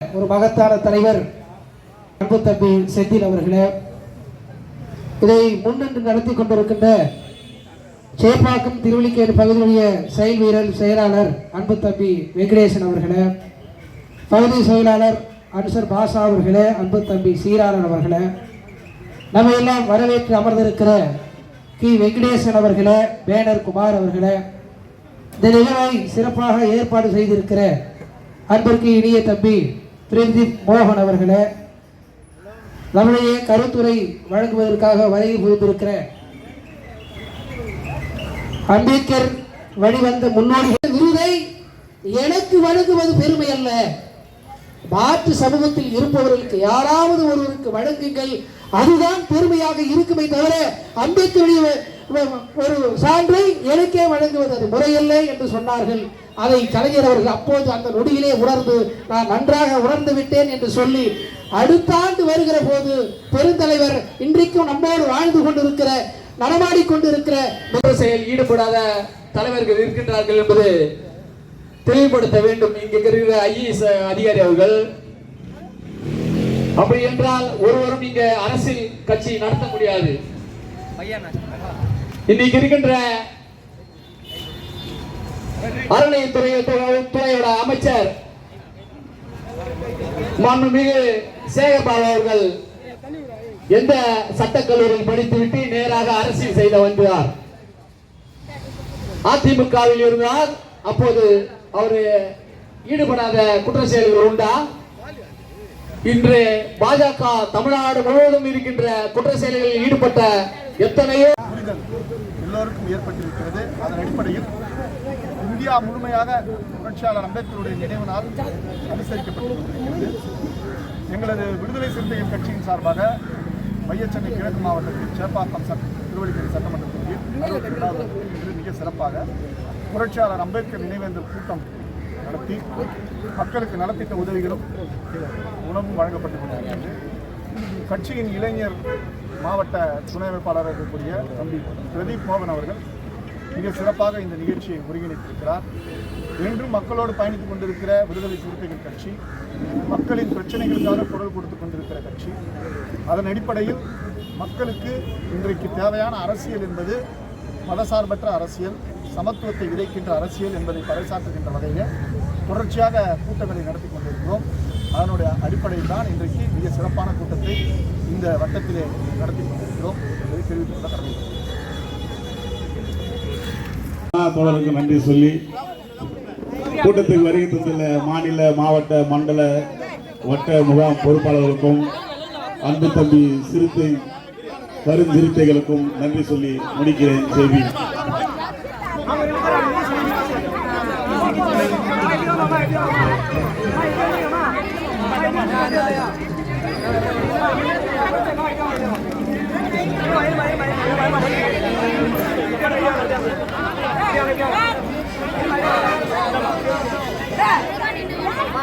ஒரு மகத்தான தலைவர் அன்பு தம்பி செந்தில் அவர்களே இதை முன்னின்று நடத்தி கொண்டிருக்கின்ற சேப்பாக்கம் திருவள்ளிக்கேடு பகுதியுடைய செயல் வீரர் செயலாளர் அன்பு தம்பி வெங்கடேசன் அவர்களே பகுதி செயலாளர் அனுசர் பாஷா அவர்களே அன்பு தம்பி சீராளன் அவர்களே நம்ம எல்லாம் வரவேற்று அமர்ந்திருக்கிற கி. வெங்கடேசன் அவர்களே பேனர் குமார் அவர்களே இந்த நிகழ்வை சிறப்பாக ஏற்பாடு செய்திருக்கிற அன்பிற்கு இனிய தம்பி பிரதீப் மோகன் அவர்களே நம்முடைய கருத்துரை வழங்குவதற்காக வருகை புரிந்திருக்கிற அம்பேத்கர் வழிவந்த முன்னோடிகள் விருதை எனக்கு வழங்குவது பெருமை அல்ல. மாற்று சமூகத்தில் இருப்பவர்களுக்கு யாராவது ஒருவருக்கு வழங்குங்கள் அதுதான் பெருமையாக இருக்குமே தவிர அம்பேத்கருடைய ஒரு சான்றை எனக்கே வழங்குவது அது முறையல்ல என்று சொன்னார்கள். அதை கலைஞர் அவர்கள் அப்போது அந்த நொடியிலே உணர்ந்து நான் நன்றாக உணர்ந்து விட்டேன் என்று சொல்லி அடுத்த ஆண்டு வருகிற போது பெருந்தலைவர் இன்றைக்கும் நம்மோடு வாழ்ந்து கொண்டிருக்கிற நடமாடிக் கொண்டிருக்கிற குற்ற செயல் ஈடுபடாத தலைவர்கள் இருக்கின்றார்கள் என்பது தெளிவுபடுத்த வேண்டும். இங்க இருக்கிற ஐஏஎஸ் அதிகாரி அவர்கள். அப்படி என்றால் ஒருவரும் இங்க அரசியல் கட்சி நடத்த முடியாது. இன்னைக்கு இருக்கின்ற அறநிலையத்துறை துறையோட அமைச்சர் மாண்புமிகு சேகர்பாபு அவர்கள் எந்த சட்டக்கல்லூரியில் படித்துவிட்டு நேராக அரசியல் செய்த வந்தார் அதிமுகவில் இருந்தார். அப்போது அவர் ஈடுபடாத குற்ற செயல்கள் உண்டா? இன்று பாஜக தமிழ்நாடு முழுவதும் இருக்கின்ற குற்ற செயல்களில் ஈடுபட்ட எத்தனையோ எல்லோருக்கும் ஏற்பட்டிருக்கிறது. அதன் அடிப்படையில் இந்தியா முழுமையாக புரட்சியாளர் அம்பேத்கருடைய நினைவு நாள் அனுசரிக்கப்பட்டு எங்களது விடுதலை சிறுத்தைகள் கட்சியின் சார்பாக மையச்சென்னை கிழக்கு மாவட்டத்தில் சேப்பாக்கம் சட்ட திருவள்ளிக்கரை சட்டமன்ற தொகுதியில் மிக சிறப்பாக புரட்சியாளர் அம்பேத்கர் நினைவேந்தல் கூட்டம் நடத்தி மக்களுக்கு நலத்திட்ட உதவிகளும் உணவும் வழங்கப்பட்டு கொண்டிருக்கிறது. கட்சியின் இளைஞர் மாவட்ட துணை அமைப்பாளராக இருக்கக்கூடிய தம்பி பிரதீப் மோகன் அவர்கள் மிக சிறப்பாக இந்த நிகழ்ச்சியை ஒருங்கிணைத்திருக்கிறார். என்றும் மக்களோடு பயணித்துக் கொண்டிருக்கிற விடுதலை சிறுத்தைகள் கட்சி மக்களின் பிரச்சனைகளுக்காக குரல் கொடுத்துக் கொண்டிருக்கிற கட்சி அதன் அடிப்படையில் மக்களுக்கு இன்றைக்கு தேவையான அரசியல் என்பது மதசார்பற்ற அரசியல் சமத்துவத்தை விதைக்கின்ற அரசியல் என்பதை பறைசாற்றுகின்ற வகையில் தொடர்ச்சியாக கூட்டங்களை நடத்தி கொண்டிருக்கிறோம். அதனுடைய அடிப்படையில் தான் இன்றைக்கு மிக சிறப்பான கூட்டத்தை இந்த வட்டத்திலே நடத்தி கொண்டிருக்கிறோம் என்பதை தெரிவித்துக் கொள்ள கடமைப்பட்டேன் தோழருக்கு நன்றி சொல்லி கூட்டத்துக்கு வருகை தந்துள்ள மாநில மாவட்ட மண்டல வட்ட முகாம் பொறுப்பாளர்களுக்கும் அன்பு தம்பி சிறுத்தை கருஞ்சிறுத்தைகளுக்கும் நன்றி சொல்லி முடிக்கிறேன் செய்தி Thank you.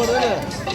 போடுறது